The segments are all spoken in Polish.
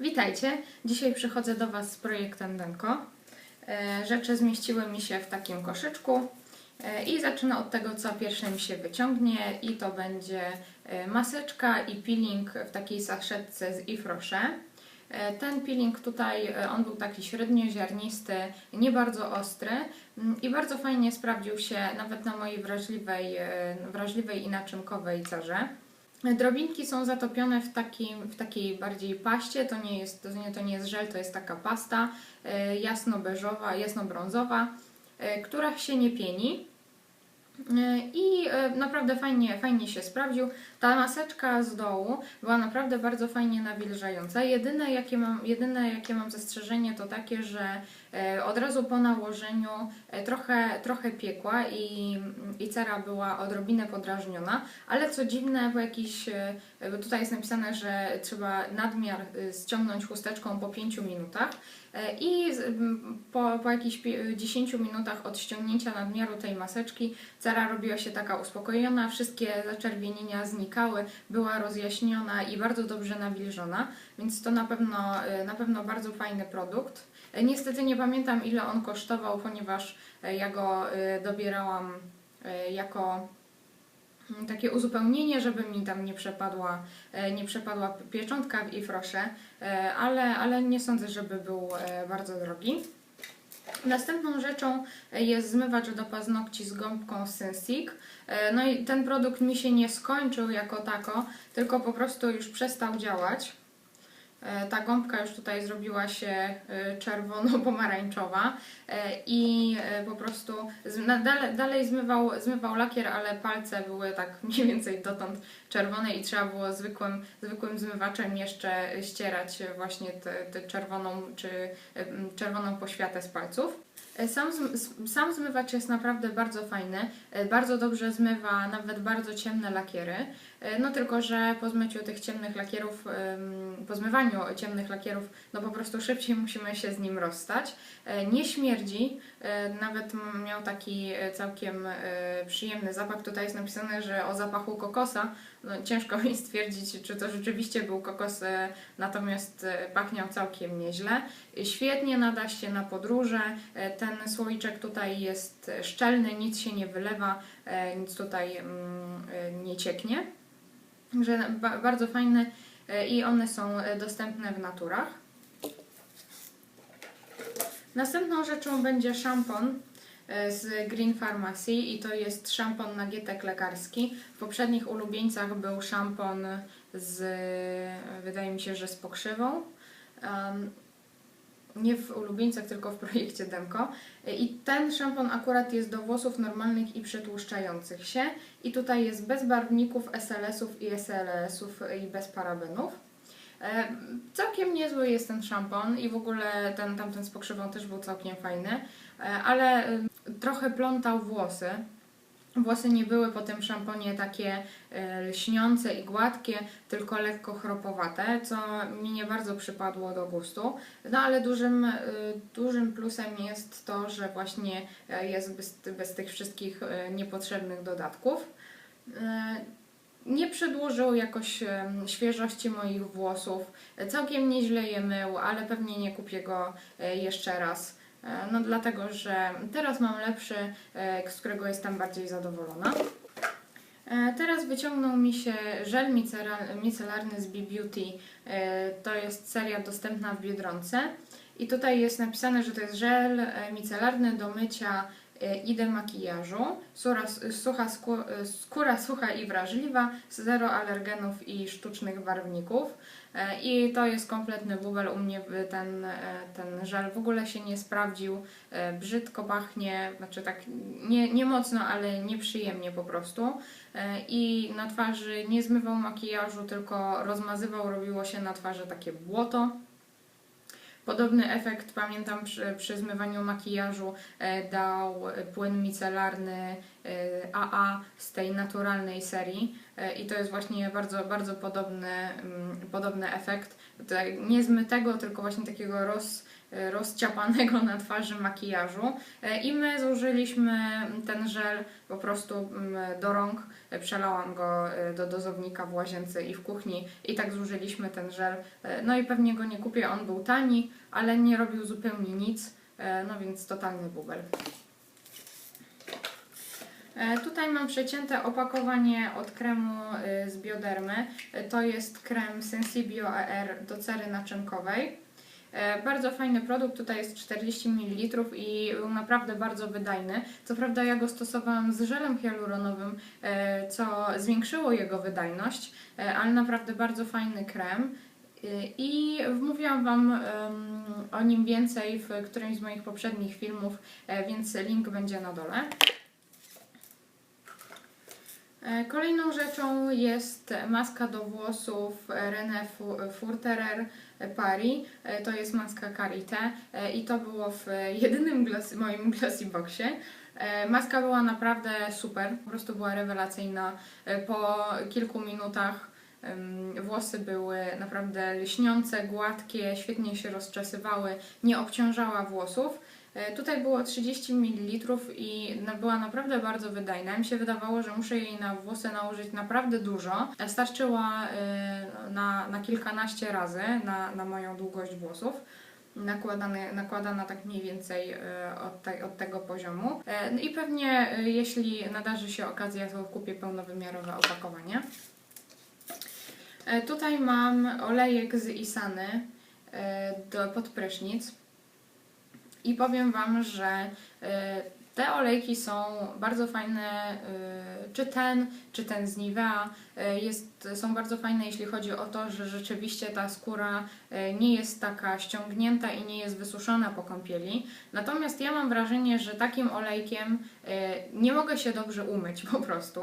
Witajcie. Dzisiaj przychodzę do Was z projektem Denko. E, Rzeczy zmieściły mi się w takim koszyczku e, i zacznę od tego, co pierwsze mi się wyciągnie i to będzie e, maseczka i peeling w takiej saszetce z Ifrosze. Ten peeling tutaj, on był taki średnioziarnisty, nie bardzo ostry mm, i bardzo fajnie sprawdził się nawet na mojej wrażliwej, wrażliwej i naczynkowej cerze. Drobinki są zatopione w, takim, w takiej bardziej paście, to nie, jest, to, nie, to nie jest żel, to jest taka pasta e, jasno-beżowa, jasno-brązowa, e, która się nie pieni. E, I naprawdę fajnie, fajnie się sprawdził. Ta maseczka z dołu była naprawdę bardzo fajnie nawilżająca. Jedyne jakie mam, jedyne, jakie mam zastrzeżenie to takie, że od razu po nałożeniu e, trochę, trochę piekła i, i cera była odrobinę podrażniona, ale co dziwne, po jakiś, e, bo tutaj jest napisane, że trzeba nadmiar e, ściągnąć chusteczką po 5 minutach e, i po, po jakichś pi- 10 minutach od ściągnięcia nadmiaru tej maseczki cera robiła się taka uspokojona, wszystkie zaczerwienienia znikały, była rozjaśniona i bardzo dobrze nawilżona, więc to na pewno, e, na pewno bardzo fajny produkt. E, Niestety nie pamiętam ile on kosztował, ponieważ e, ja go e, dobierałam jako mm, takie uzupełnienie, żeby mi tam nie przepadła, nie przepadła pieczątka w Ifrosze, ale, ale nie sądzę, żeby był bardzo drogi. Następną rzeczą jest zmywacz do paznokci z gąbką Sensic. E, No i ten produkt mi się nie skończył jako tako, tylko po prostu już przestał działać. E, Ta gąbka już tutaj zrobiła się e, czerwono-pomarańczowa e, i po prostu dalej, zmywał, zmywał lakier, ale palce były tak mniej więcej dotąd czerwone i trzeba było zwykłym, zwykłym zmywaczem jeszcze ścierać właśnie tę czerwoną czy czerwoną poświatę z palców. Sam, sam zmywacz jest naprawdę bardzo fajny, bardzo dobrze zmywa nawet bardzo ciemne lakiery. E, No tylko, że po zmyciu tych ciemnych lakierów, po zmywaniu ciemnych lakierów, no po prostu szybciej musimy się z nim rozstać. E, Nie śmierdzi, e, nawet miał taki całkiem przyjemny zapach. Tutaj jest napisane, że o zapachu kokosa. No, ciężko mi stwierdzić, czy to rzeczywiście był kokos, natomiast pachniał całkiem nieźle. Świetnie nada się na podróże. Ten słoiczek tutaj jest szczelny, nic się nie wylewa, nic tutaj mm, e, nie cieknie. Także ba- bardzo fajne e, i one są e, dostępne w naturach. Następną rzeczą będzie szampon e, z Green Pharmacy i to jest szampon nagietek lekarski. W poprzednich ulubieńcach był szampon z, e, wydaje mi się, że z pokrzywą. Nie w ulubieńcach, tylko w projekcie Demko. E, I ten szampon akurat jest do włosów normalnych i przetłuszczających się. I tutaj jest bez barwników, SLS-ów i SLS-ów i bez parabenów. E, Całkiem niezły jest ten szampon i w ogóle ten tamten z pokrzywą też był całkiem fajny, e, ale trochę plątał włosy. Włosy nie były po tym szamponie takie e, lśniące i gładkie, tylko lekko chropowate, co mi nie bardzo przypadło do gustu. No ale dużym, e, dużym plusem jest to, że właśnie e, jest bez, bez tych wszystkich niepotrzebnych dodatków. Nie przedłużył jakoś świeżości moich włosów. Całkiem nieźle je mył, ale pewnie nie kupię go jeszcze raz. E, No dlatego, że teraz mam lepszy, e, z którego jestem bardziej zadowolona. E, Teraz wyciągnął mi się żel micelarny z B-Beauty. To jest seria dostępna w Biedronce. I tutaj jest napisane, że to jest żel micelarny do mycia i demakijażu. Sura, sucha, e, skóra sucha i wrażliwa, zero alergenów i sztucznych barwników. E, I to jest kompletny bubel. U mnie ten, e, ten żel w ogóle się nie sprawdził. E, Brzydko pachnie, znaczy tak nie, nie mocno, ale nieprzyjemnie po prostu. E, I na twarzy nie zmywał makijażu, tylko rozmazywał, robiło się na twarzy takie błoto. Podobny efekt pamiętam przy, przy zmywaniu makijażu e, dał płyn micelarny e, AA z tej naturalnej serii. e, i to jest właśnie bardzo, bardzo podobny, mm, podobny efekt. Nie zmytego, tylko właśnie takiego roz, e, rozciapanego na twarzy makijażu. E, I my zużyliśmy ten żel po prostu mm, do rąk. E, Przelałam go e, do dozownika w łazience i w kuchni i tak zużyliśmy ten żel. E, No i pewnie go nie kupię, on był tani, ale nie robił zupełnie nic. E, No więc totalny bubel. E, Tutaj mam przecięte opakowanie od kremu z Biodermy. E, To jest krem Sensibio AR do cery naczynkowej. E, Bardzo fajny produkt, tutaj jest 40 ml i był naprawdę bardzo wydajny. Co prawda ja go stosowałam z żelem hialuronowym, e, co zwiększyło jego wydajność, e, ale naprawdę bardzo fajny krem. I mówiłam Wam o nim więcej w którymś z moich poprzednich filmów, więc link będzie na dole. E, Kolejną rzeczą jest maska do włosów René Fu- Furterer Paris. E, To jest maska Carité e, i to było w jedynym glossy, moim glossy boxie. Maska była naprawdę super, po prostu była rewelacyjna. Po kilku minutach włosy były naprawdę lśniące, gładkie, świetnie się rozczesywały, nie obciążała włosów. E, Tutaj było 30 ml i na- była naprawdę bardzo wydajna. Mi się wydawało, że muszę jej na włosy nałożyć naprawdę dużo. E, Starczyła e, na, na kilkanaście razy na, na moją długość włosów. Nakładane, nakładana tak mniej więcej od, te, od tego poziomu. No I pewnie, jeśli nadarzy się okazja, to kupię pełnowymiarowe opakowanie. Tutaj mam olejek z Isany do, pod prysznic. I powiem Wam, że y, te olejki są bardzo fajne, y, czy ten, czy ten z Nivea, jest, są bardzo fajne, jeśli chodzi o to, że rzeczywiście ta skóra y, nie jest taka ściągnięta i nie jest wysuszona po kąpieli. Natomiast ja mam wrażenie, że takim olejkiem y, nie mogę się dobrze umyć po prostu.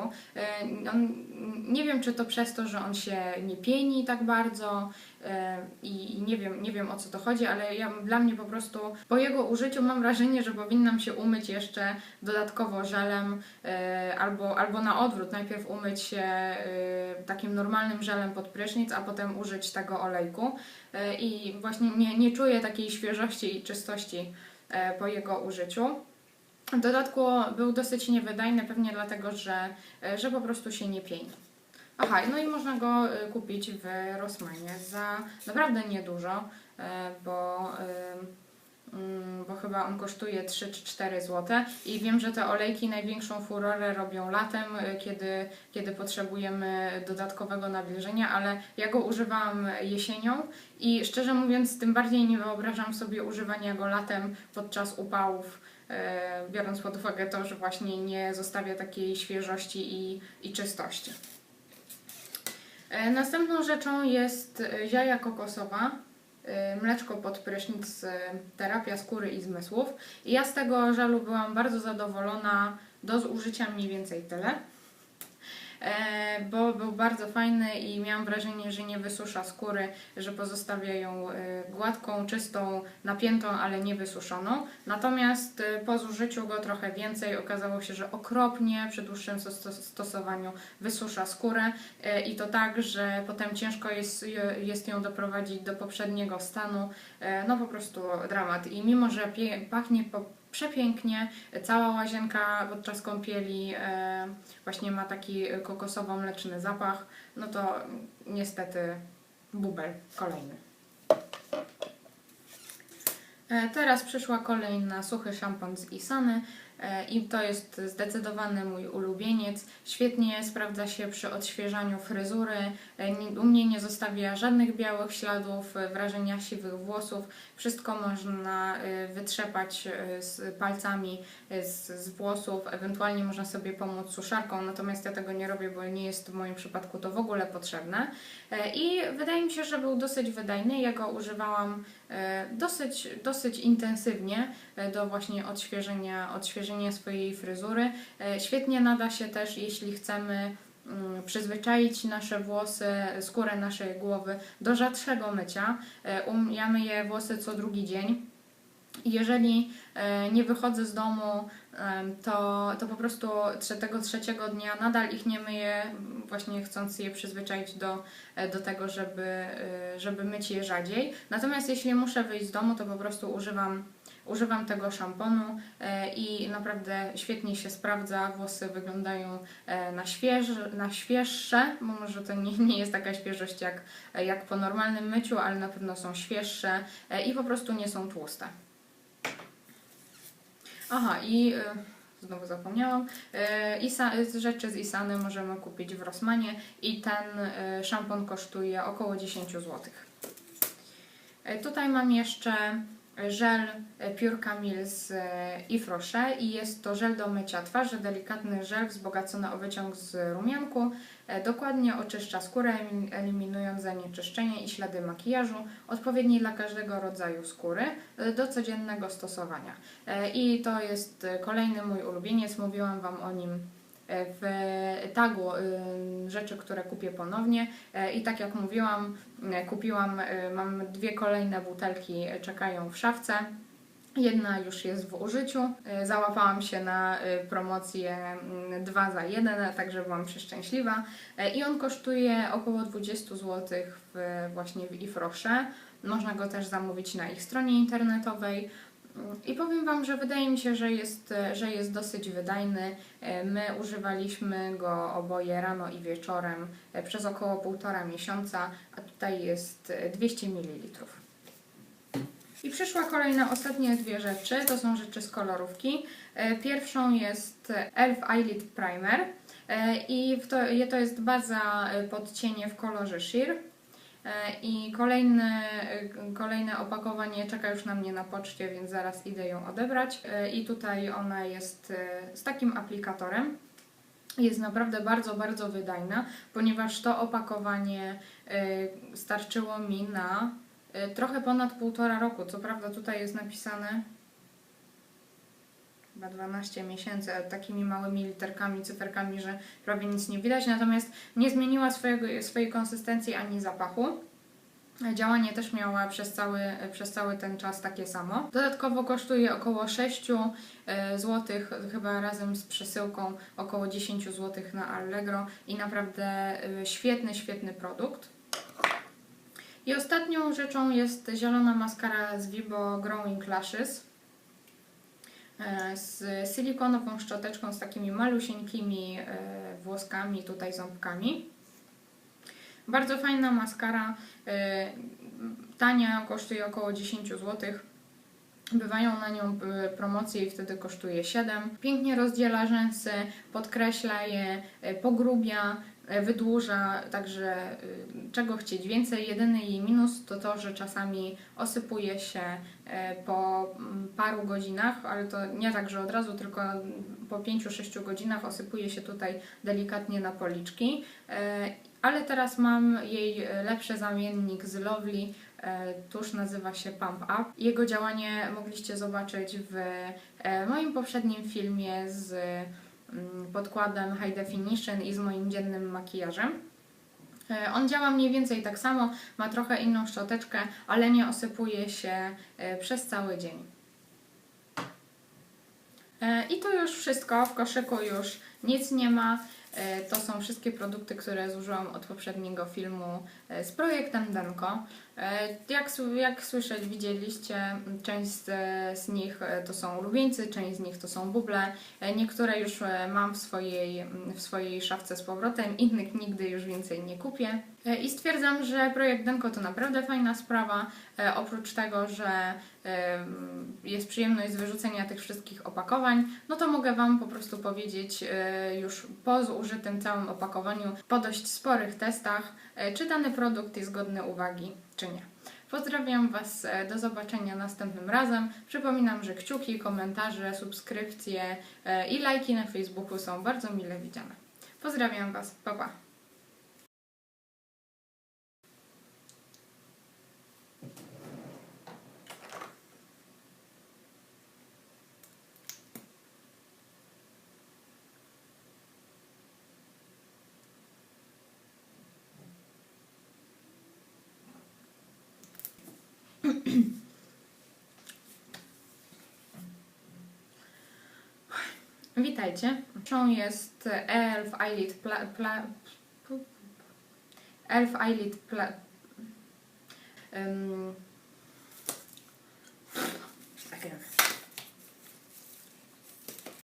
Nie wiem, czy to przez to, że on się nie pieni tak bardzo, E, i nie wiem, nie wiem o co to chodzi, ale ja, dla mnie po prostu po jego użyciu mam wrażenie, że powinnam się umyć jeszcze dodatkowo żelem e, albo, albo na odwrót. Najpierw umyć się e, takim normalnym żelem pod prysznic, a potem użyć tego olejku. E, I właśnie nie, nie czuję takiej świeżości i czystości e, po jego użyciu. W dodatku był dosyć niewydajny, pewnie dlatego, że, że po prostu się nie pieni. Aha, no i można go y, kupić w Rossmanie za naprawdę niedużo, y, bo, y, bo chyba on kosztuje 3 czy 4 zł i wiem, że te olejki największą furorę robią latem, y, kiedy, kiedy potrzebujemy dodatkowego nawilżenia, ale ja go używałam jesienią i szczerze mówiąc tym bardziej nie wyobrażam sobie używania go latem podczas upałów, y, biorąc pod uwagę to, że właśnie nie zostawia takiej świeżości i, i czystości. E, Następną rzeczą jest ziaja kokosowa, mleczko pod prysznic, e, terapia skóry i zmysłów. I ja z tego żelu byłam bardzo zadowolona, do zużycia mniej więcej tyle. E, Bo był bardzo fajny i miałam wrażenie, że nie wysusza skóry, że pozostawia ją e, gładką, czystą, napiętą, ale nie wysuszoną. Natomiast e, po zużyciu go trochę więcej okazało się, że okropnie przy dłuższym stos- stosowaniu wysusza skórę i to tak, że potem ciężko jest, jest ją doprowadzić do poprzedniego stanu. No po prostu dramat. I mimo, że pachnie po przepięknie, cała łazienka podczas kąpieli e, właśnie ma taki kokosowo-mleczny zapach, no to niestety bubel kolejny. E, Teraz przyszła kolej na suchy szampon z Isany i to jest zdecydowany mój ulubieniec. Świetnie sprawdza się przy odświeżaniu fryzury. E, U mnie nie zostawia żadnych białych śladów, e, wrażenia siwych włosów. Wszystko można e, wytrzepać e, z palcami e, z, z włosów, ewentualnie można sobie pomóc suszarką, natomiast ja tego nie robię, bo nie jest w moim przypadku to w ogóle potrzebne. E, I wydaje mi się, że był dosyć wydajny. Ja go używałam e, dosyć, dosyć intensywnie e, do właśnie odświeżenia, odświeżenia swojej fryzury. E, Świetnie nada się też, jeśli chcemy mm, przyzwyczaić nasze włosy, skórę naszej głowy do rzadszego mycia. E, um- Ja myję włosy co drugi dzień. Jeżeli e, nie wychodzę z domu, to, to po prostu tego trzeciego dnia nadal ich nie myję, właśnie chcąc je przyzwyczaić do, do tego, żeby, żeby myć je rzadziej. Natomiast jeśli muszę wyjść z domu, to po prostu używam, używam tego szamponu e, i naprawdę świetnie się sprawdza. Włosy wyglądają e, na, śwież, na świeższe, bo może to nie, nie jest taka świeżość jak, jak po normalnym myciu, ale na pewno są świeższe e, i po prostu nie są tłuste. Aha, i znowu zapomniałam. Isa, rzeczy z Isany możemy kupić w Rossmanie i ten szampon kosztuje około 10 zł. Tutaj mam jeszcze żel Pure Camille z y, Yves Rocher i jest to żel do mycia twarzy, delikatny żel wzbogacony o wyciąg z rumianku. E, Dokładnie oczyszcza skórę, elim- eliminując zanieczyszczenia i ślady makijażu, odpowiedni dla każdego rodzaju skóry e, do codziennego stosowania. E, I to jest e, kolejny mój ulubieniec, mówiłam Wam o nim e, w tagu rzeczy, które kupię ponownie E, i tak jak mówiłam, e, kupiłam, e, mam dwie kolejne butelki czekają w szafce. Jedna już jest w użyciu. Załapałam się na promocję 2 za 1, także byłam przeszczęśliwa. I on kosztuje około 20 zł w, właśnie w Rocher. Można go też zamówić na ich stronie internetowej. I powiem Wam, że wydaje mi się, że jest, e, że jest dosyć wydajny. E, My używaliśmy go oboje rano i wieczorem e, przez około półtora miesiąca, a tutaj jest e, 200 ml. I przyszła kolejna, ostatnie dwie rzeczy. To są rzeczy z kolorówki. Pierwszą jest Elf Eyelid Primer i to, to jest baza pod cienie w kolorze Sheer. E, I kolejne, kolejne opakowanie czeka już na mnie na poczcie, więc zaraz idę ją odebrać. E, I tutaj ona jest e, z takim aplikatorem. Jest naprawdę bardzo, bardzo wydajna, ponieważ to opakowanie starczyło mi na trochę ponad półtora roku. Co prawda tutaj jest napisane chyba 12 miesięcy, takimi małymi literkami, cyferkami, że prawie nic nie widać, natomiast nie zmieniła swojego, swojej konsystencji ani zapachu. Działanie też miała przez cały, przez cały ten czas takie samo. Dodatkowo kosztuje około 6 zł, chyba razem z przesyłką około 10 zł na Allegro i naprawdę e, świetny, świetny produkt. I ostatnią rzeczą jest zielona maskara z Vibo Growing Lashes e, z silikonową szczoteczką z takimi malusieńkimi e, włoskami, tutaj ząbkami. Bardzo fajna maskara, e, tania, kosztuje około 10 zł. Bywają na nią e, promocje i wtedy kosztuje 7. Pięknie rozdziela rzęsy, podkreśla je, e, pogrubia, e, wydłuża, także e, czego chcieć więcej. Jedyny jej minus to to, że czasami osypuje się e, po mm, paru godzinach, ale to nie tak, że od razu, tylko po 5-6 godzinach osypuje się tutaj delikatnie na policzki. E, Ale teraz mam jej e, lepszy zamiennik z Lovely, e, tuż nazywa się Pump Up. Jego działanie mogliście zobaczyć w e, moim poprzednim filmie z podkładem High Definition i z moim dziennym makijażem. E, On działa mniej więcej tak samo, ma trochę inną szczoteczkę, ale nie osypuje się e, przez cały dzień. E, I to już wszystko. W koszyku już nic nie ma. E, To są wszystkie produkty, które zużyłam od poprzedniego filmu e, z projektem Denko. E, Jak, jak słyszeć, widzieliście, część z, z nich to są ulubieńcy, część z nich to są buble. Niektóre już mam w swojej, w swojej szafce z powrotem, innych nigdy już więcej nie kupię. E, I stwierdzam, że projekt Denko to naprawdę fajna sprawa. E, Oprócz tego, że em, jest przyjemność z wyrzucenia tych wszystkich opakowań, no to mogę Wam po prostu powiedzieć e, już po zużytym całym opakowaniu, po dość sporych testach, e, czy dany produkt jest godny uwagi, czy nie. Pozdrawiam Was, e, do zobaczenia następnym razem. Przypominam, że kciuki, komentarze, subskrypcje e, i lajki na Facebooku są bardzo mile widziane. Pozdrawiam Was, pa pa! Witajcie. Czą jest Elf Eyelid pla, pla, Elf Eyelid pla, um,